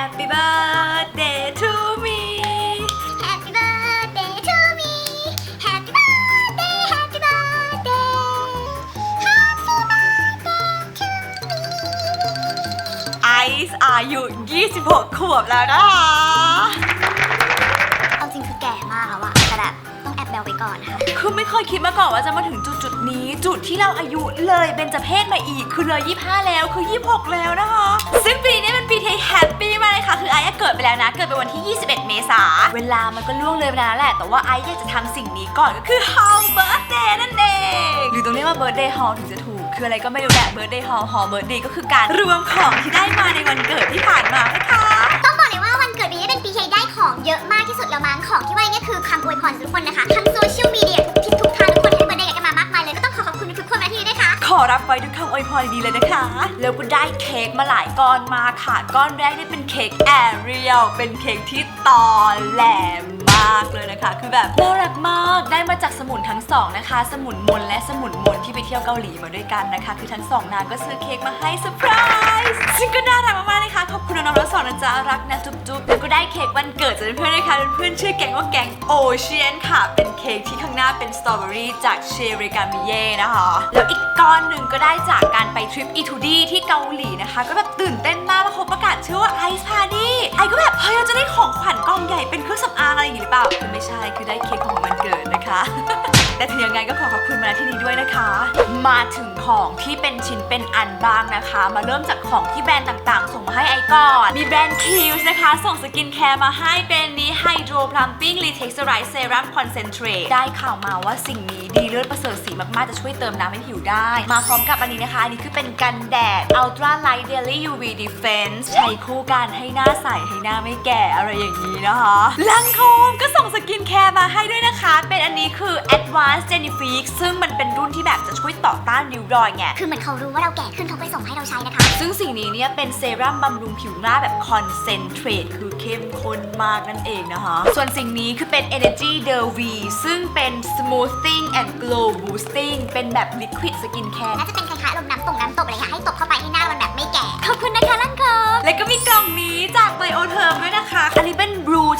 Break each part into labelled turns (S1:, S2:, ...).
S1: Happy birthday to me
S2: Happy birthday to me Happy birthday Happy birthday Happy birthday to me
S1: ไอซ์อายุ 26 ขวบแล้วนะคะ
S2: ต้องแอบแบลไปก่อนนะคะ
S1: คือไม่เคยคิดมาก่อนว่าจะมาถึงจุดจุดๆนี้ จุดที่เราอายุเลยเป็นจะเพศมาอีก คือเลย 25 แล้วคือ 26 แล้วนะคะซึ่งปีนี้เป็นปีที่แฮปปี้มากเลยค่ะ คือไอซ์อะเกิดไปแล้วนะ เกิดไปวันที่ 21 เมษา เวลามันก็ล่วงเลยไปนานแล้วแหละ แต่ว่าไอซ์อยากจะทำสิ่งนี้ก่อนก็คือ How Birthday นั่นเอง หรือตรงนี้ว่า Birthday Hall ถึงจะถูก คืออะไรก็ไม่รู้แหละ Birthday Hall Hall Birthday ก็คือการรวมของที่ได้มาในวันเกิดที่ผ่านมานะคะ
S2: ต้องบอกเลยว่าวันเกิดปีนี้เป็นปีที่ได้ของเยอะมากที่สุดแล้วมั้งของที่ว่าเนี่ยคือคำอวยพรจากทุกคนนะคะทั้งโซ เชียลมีเดียทุกทิศทุกทางทุกคนให้เบอร์เดย์กันมามากมายเลย ก็ต้องขอขอบคุณทุกคนมาที่นี่ด้วยค่ะ
S1: ขอรับไว้ด้วยคำอวยพรดีเลยนะคะ แล้วก็ได้เค้กมาหลายก้อนมาค่ะ ก้อนแรกได้เป็นเค้กแอเรียล เป็นเค้กที่ตอแหลมมากเลยนะคะ คือแบบน่ารักมาก ได้มาจากสมุน ทั้งสองนะคะ สมุนมนและสมุนมนที่ไปเที่ยวเกาหลีมาด้วยกันนะคะ คือทั้งสองนางก็ซื้อเค้กมาให้เซอร์ไพรส์ซึ่งก็น่ารักมากๆนะคะขอบคุณน้องๆทั้งสองนะจ๊ะรักนะจุ๊บๆแล้วก็ได้เค้กวันเกิดจากเพื่อนๆนะคะเป็นเพื่อนชื่อแก๊งว่าแก๊งโอเชียนค่ะ เป็นเค้กที่ข้างหน้าเป็นสตรอเบอรี่จากเชริกามิเย่นะคะแล้วอีกก้อนหนึ่งก็ได้จากการไปทริปอีทูดี้ที่เกาหลีนะคะ ก็แบบตื่นเต้นมากเพราะเขาประกาศชื่อว่าไอซ์พาร์ตี้ไอก็แบบเฮ้ยเราจะได้ของขวัญกล่องใหญ่เป็นเครื่องสำอางอะไรอย่างงี้หรือเปล่าไม่ใช่คือได้เค้กของวันเกิดนะคะ 啊哈哈 แต่ถึงยังไงก็ขอขอบคุณมาณที่นี้ด้วยนะคะ มาถึงของที่เป็นชิ้นเป็นอันบ้างนะคะ มาเริ่มจากของที่แบรนด์ต่างๆ ส่งมาให้ไอก่อน มีแบรนด์คิวส์นะคะ ส่งสกินแคร์มาให้เป็นนี้ไฮโดรพลัมปิ้งรีเท็กซ์ไรส์เซรั่มคอนเซนเทรตได้ข่าวมาว่าสิ่งนี้ดีเลิศประเสริฐสีมาก ๆ จะช่วยเติมน้ำให้ผิวได้ มาพร้อมกับอันนี้นะคะ อันนี้คือเป็นกันแดด Ultra Light Daily UV Defense ใช้คู่กันให้หน้าใสให้หน้าไม่แก่อะไรอย่างนี้นะคะลังโคมก็ส่งสกินแคร์มาให้ด้วยนะคะ เป็นอันนี้คือ Advanced Genifix ซึ่งมันเป็นรุ่นที่แบบจะช่วยต่อต้านริ้วรอยไง
S2: คือเหมือนเขารู้ว่าเราแก่ขึ้นเขาไปส่งให้เราใช้นะคะ
S1: ซึ่งสิ่งนี้เนี่ยเป็นเซรั่มบำรุงผิวหน้าแบบคอนเซนเทรตคือเข้มข้นมากนั่นเองนะคะ ส่วนสิ่งนี้คือเป็น Energy d e r v ซึ่งเป็น Smoothing and Glow Boosting เป็นแบบ Liquid Skin Care
S2: น่าจะเป็นคล้ายๆลมน้ำตกน้ำตกอะไรอย่างเงี้ยให้ตบเข้าไปให้หน้ามันแบบไม่แก่ ขอบคุณนะคะลังคม
S1: แล้วก็มีกล่องนี้จาก Bioterm ด้วยนะคะอันนี้เป็น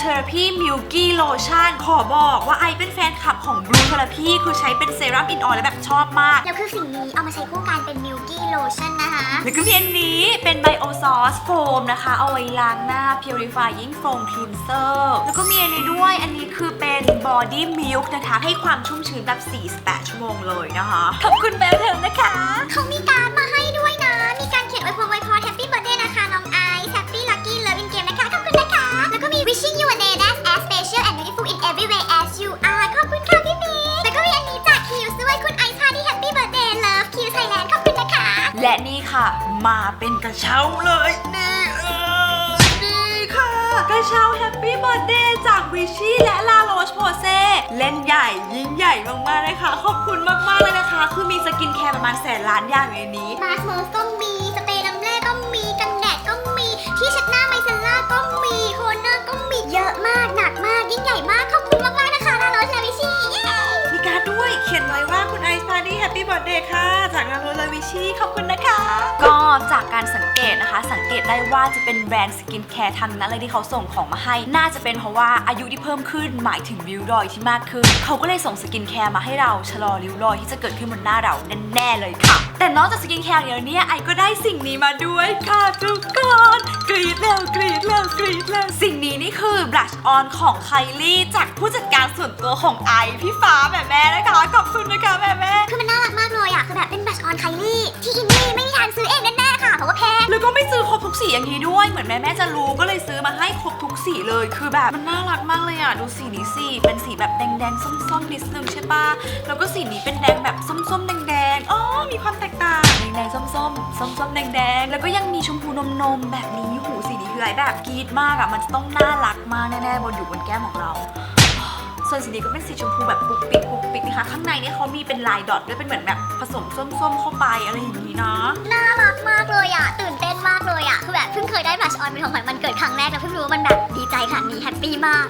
S1: Blue Therapy Milky Lotion ขอบอกว่าไอเป็นแฟนคลับของ Blue Therapy คือใช้เป็นเซรั่มอินออยแล้วแบบชอบมาก
S2: แล้วคือสิ่งนี้เอามาใช้คู่กันเป็น Milky Lotion นะคะ
S1: แล้วก็มีอันนี้เป็น Bio Sauce Foam นะคะ เอาไว้ล้างหน้า Purifying Foam Cleanser แล้วก็มีอันนี้ด้วยอันนี้คือเป็น Body Milk นะคะ ให้ความชุ่มชื้นแบบ 48 ชั่วโมงเลยนะคะ ขอบคุณแบลเทอมนะคะ
S2: เขามีการดมาให้ด้วยนะ มีการเขียนไว้พรไว้พร Happy Birthday beautiful in every way as you are ขอบคุณค่ะพี่มิ้นแล้วก็มีอันนี้จากคิวด้วยคุณไอซ์พาที่ Happy Birthday Love Q Thailand ขอบคุณนะคะ
S1: และนี่ค่ะ มาเป็นกระเช้าเลย นี่เออนี่ค่ะ กระเช้า Happy Birthday จากวิชี่และลาโรชโพเซเล่นใหญ่ยิ่งใหญ่มากๆเลยค่ะขอบคุณมากๆเลยนะคะ คือมีสกินแคร์ประมาณแสนล้านอย่างอยู่ในนี้
S2: มาสเมอร์ก็มี สเปรย์น้ำแร่ก็มี กันแดดก็มี ที่เช็ดหน้าไมเซลล่าก็มีโทนเนอร์ก็มี เยอะมาก ขีย
S1: นไว้ว่าคุณไอซ์ พาร์ตี้แฮปปี้บิร์ดเดย์ค่ะ จากลาโรลวิชีขอบคุณนะคะ ก็จากการสังเกตนะคะ สังเกตได้ว่าจะเป็นแบรนด์สกินแคร์ทางนั้นเลยที่เขาส่งของมาให้ น่าจะเป็นเพราะว่าอายุที่เพิ่มขึ้นหมายถึงริ้วรอยที่มากขึ้น เขาก็เลยส่งสกินแคร์มาให้เราชะลอริ้วรอยที่จะเกิดขึ้นบนหน้าเราแน่ๆเลยค่ะ แต่นอกจากสกินแคร์อย่างเนี้ไอก็ได้สิ่งนี้มาด้วยค่ะทุกคนกรี๊ดแล้วกรี๊ดแล้วกรี๊ดแล้วสิ่งนี้นี่คือบลัชออนของไคลี่จากผู้จัดการส่วนตัวของไอพี่ฟ้าแม่แม่นะคะขอบคุณนะคะแม่แม่
S2: คือมันน่ารักมากเลยอะคือแบบเป็นบัชออนไคลี่ที่อินนี่ไม่มีทางซื้อเองแน่ๆค่ะเพราะว่าแพง
S1: แล้วก็ไม่ซื้อครบทุกสีอย่างนี้ด้วย เหมือนแม่แม่จะรู้ก็เลยซื้อมาให้ครบทุกสีเลย คือแบบมันน่ารักมากเลยอะ ดูสีนี้สิ เป็นสีแบบแดงแดงๆส้มๆนิดนึงใช่ปะแล้วก็สีนี้เป็นแดงแบบส้มๆ แดงแดงๆอ๋อ มีความแตกต่างแดงแดงๆส้มๆ ส้มๆแดงแดงๆ แล้วก็ยังมีชมพูนมๆ แบบนี้หูสีนี้คืออะไรแบบกรีดมากอะ มันจะต้องน่ารักมากแน่ๆ บนอยู่บนแก้มของเรา ส่วนสีนี้ก็เป็นสีชมพูแบบปุ๊กปิ๊กปุ๊กปิ๊กนะคะ ข้างในเนี่ยเขามีเป็นลายดอทด้วยเป็นเหมือนแบบผสมส้มๆเข้าไปอะไรอย่างนี้นะ
S2: น่ารักมากเลยอะ ตื่นเต้นมากเลยอะ คือแบบเพิ่งเคยได้บัชออนเป็นของขวัญวันเกิดครั้งแรกแล้วเพิ่งรู้ว่ามันแบบดีใจขนาดนี้แฮปปี้มาก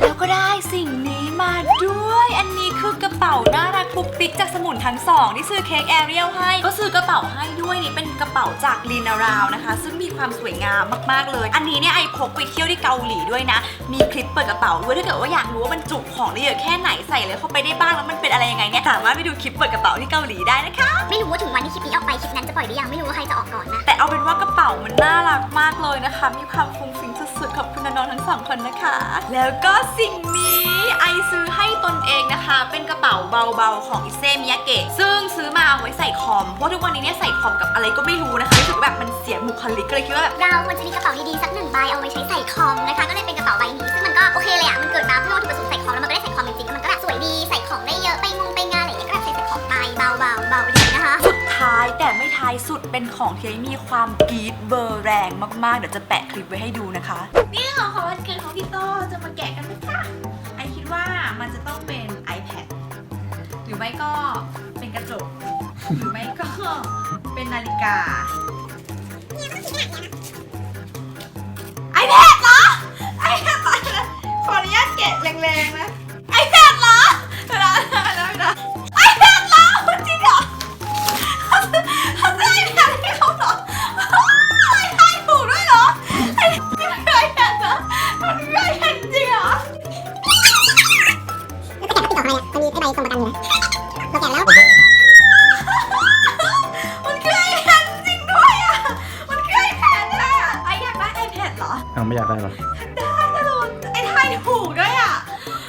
S1: แล้วก็ได้สิ่งนี้มาด้วยอันนี้ คือกระเป๋าน่ารักปุ๊กปิ๊กจากสมุนทั้งสองที่ซื้อเค้กแอเรียลให้ ก็ซื้อกระเป๋าให้ด้วยนี่เป็นกระเป๋าจากลีนาราวนะคะ ซึ่งมีความสวยงามมากๆเลย อันนี้เนี่ยไอพกไปเที่ยวที่เกาหลีด้วยนะ มีคลิปเปิดกระเป๋าด้วยถ้าเกิดว่าอยากรู้ว่ามันจุของได้เยอะแค่ไหนใส่เลยเข้าไปได้บ้างแล้วมันเป็นอะไรยังไงเนี่ยสามารถไปดูคลิปเปิดกระเป๋าที่เกาหลีได้นะคะ
S2: ไม่รู้ว่าถึงวันที่คลิปนี้ออกไปคลิปนั้นจะปล่อยหรือยังไม่รู้ว่าใครจะออกก่อนนะ
S1: แต่เอาเป็นว่ากระเป๋ามันน่ารักมากเลยนะคะ มีความฟุ้งฟิ้งสุดๆขอบคุณน้องๆทั้งสองคนนะคะ แล้วก็สิ่งนี้ไอซื้อให้ตน เองนะคะ เป็นกระเป๋าเบาๆของอิเซมิยาเกะซึ่งซื้อมาเอาไว้ใส่คอม เพราะทุกวันนี้เนี่ยใส่คอมกับอะไรก็ไม่รู้นะคะรู้สึกว่าแบบมันเสียบุคลิกก็เลยคิดว่าแบบ
S2: เราควรจะมีกระเป๋าดีๆสักหนึ่งใบเอาไว้ใช้ใส่คอมนะคะ ก็เลยเป็นกระเป๋าใบนี้ซึ่งมันก็โอเคเลยอะมันเกิดมาเพื่อวัตถุประสงค์ใส่คอมแล้วมันก็ได้ใส่คอมจริงๆแล้วมันก็แบบสวยดีใส่ของได้เยอะไปงงไปงานอะไรอย่างเงี้ยก็แบบใส่ใส่ของไปเบาๆเบาดีนะคะ
S1: สุดท้ายแต่ไม่ท้ายสุดเป็นของที่มีความกรีดเบอร์แรงมากๆเดี๋ยวจะแปะคลิปไว้ให้ดูนะคะ นี่ของของวันเกิดของพี่โตจะมาแกะกัน ไม่ก็เป็นกระจก หรือไม่ก็เป็นนาฬิกา ไอแพดเหรอ iPad เหรอขออนุ
S2: ญาตแกะแร
S1: งๆนะ ไม่
S3: อยากได้หรอ
S1: ได้ตลอดไอ้ไทยถูกด้วยอะ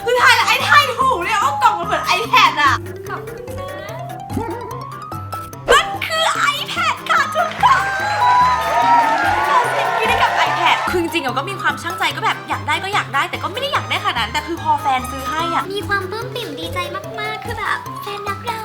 S1: คือไทยไอ้ไทยถูกเนี่ยว่ากล่องมันเหมือน iPad อะขอบคุณนะมันคือ iPad ค่ะทุกคนเราสิ่งที่ได้กับ iPad คือจริงๆเราก็มีความช่างใจก็แบบอยากได้ก็อยากได้ แต่ก็ไม่ได้อยากได้ขนาดนั้นแต่คือพอแฟนซื้อให้อะ
S2: มีความปลื้มปิ่มดีใจมากๆคือแบบแฟนรักเรา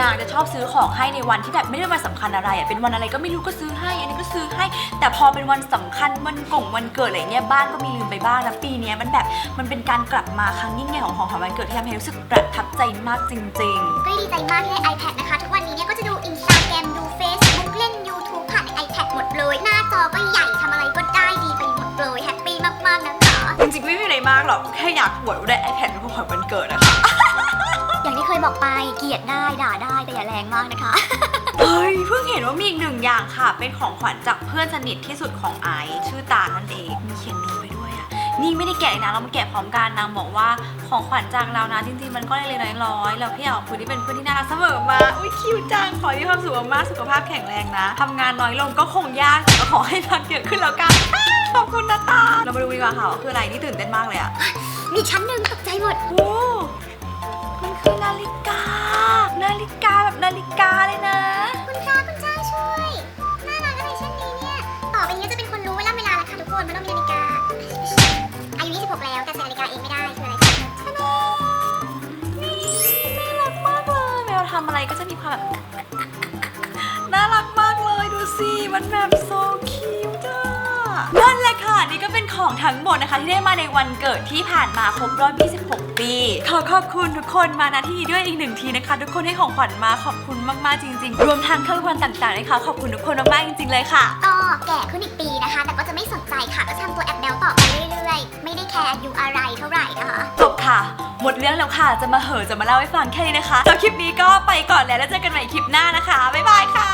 S2: อกไหม
S1: คือนางจะชอบซื้อของให้ในวันที่แบบไม่ได้วันสำคัญอะไรอะเป็นวันอะไรก็ไม่รู้ก็ซื้อให้ อันนี้ก็ซื้อให้ แต่พอเป็นวันสำคัญวันกงวันเกิดอะไรเงี้ยบ้านก็มีลืมไปบ้างนะปีเนี้ยมันแบบมันเป็นการกลับมาครั้งยิ่งใหญ่ของของขวัญวันเกิดที่ทำให้รู้สึกประทับใจมากจริง ๆ
S2: ก็ดีใจมากที่ได้ iPad นะคะ ทุกวันนี้เนี่ยก็จะดู Instagram ดู Facebook เล่น YouTube ผ่านใน iPad หมดเลย หน้าจอก็ใหญ่ทำอะไรก็ได้ดีไปหมดเลยแฮปปี้มากๆนะคะ
S1: จริงๆไม่มีอะไรมากหรอกแค่อยากอวดว่าได้ iPad เป็นของขวัญวันเกิดนะคะ
S2: ย่างที่เคยบอกไปเกลียดได้ด่าได้แต่อย่าแรงมากนะคะ
S1: เฮ้ยเพิ่งเห็นว่ามีอีกหนึ่งอย่างค่ะ เป็นของขวัญจากเพื่อนสนิทที่สุดของไอซ์ชื่อตาลนั่นเองมีเขียนโน้ตไปด้วยอะนี่ไม่ได้แกะเลยนะเรามาแกะพร้อมกันนางบอกว่าของขวัญจากเรานะจริงๆมันก็เล็กๆน้อยๆเราแค่อยากขอบคุณที่เป็นเพื่อนที่น่ารักเสมอมาอุ้ยคิวจังขอให้มีความสุขมากๆสุขภาพแข็งแรงนะทำงานน้อยลงก็คงยากแต่ก็ขอให้พักเยอะขึ้นแล้วกันขอบคุณนะตาเรามาดูดีกว่าค่ะว่าคืออะไรนี่ตื่นเต้นมากเลยอะ
S2: มีชั้นหนึ่งตกใจหมด
S1: โอ้ มันนาฬิกา นาฬิกาแบบนาฬิกาเลยนะ
S2: คุณพระคุณเจ้าช่วย น่ารักอะไรเช่นนี้เนี่ย ต่อไปนี้จะเป็นคนรู้เวลาเวลาแล้วค่ะทุกคนไม่ต้องมีนาฬิกา อายุ 26 แล้วแต่ใส่นาฬิกาเองไม่ได้คืออะไรคะ
S1: นี่น่ารักมากเลยเวลาทำอะไรก็จะมีความแบบน่ารักมากเลยดูสิ มันแบบโซค นั่นแหละค่ะ นี่ก็เป็นของทั้งหมดนะคะ ที่ได้มาในวันเกิดที่ผ่านมาครบรอบ 26 ปี ขอขอบคุณทุกคนมาณที่นี้ด้วยอีกหนึ่งทีนะคะ ทุกคนให้ของขวัญมาขอบคุณมากๆจริง ๆ รวมทั้งเครื่องควันต่างๆนะคะขอบคุณทุกคนมากๆจริง ๆ เลยค่ะ
S2: ก็แก่ขึ้นอีกปีนะคะ แต่ก็จะไม่สนใจค่ะก็ทำตัวแอบแบลต่อไปเรื่อยๆ ไม่ได้แคร์อายุอะไรเท่าไหร่นะคะ
S1: จบค่ะ หมดเรื่องแล้วค่ะ จะมาเหอะจะมาเล่าให้ฟังแค่นี้นะคะแล้วคลิปนี้ก็ไปก่อนแล้วแล้วเจอกันใหม่คลิปหน้านะคะบ๊ายบายค่ะ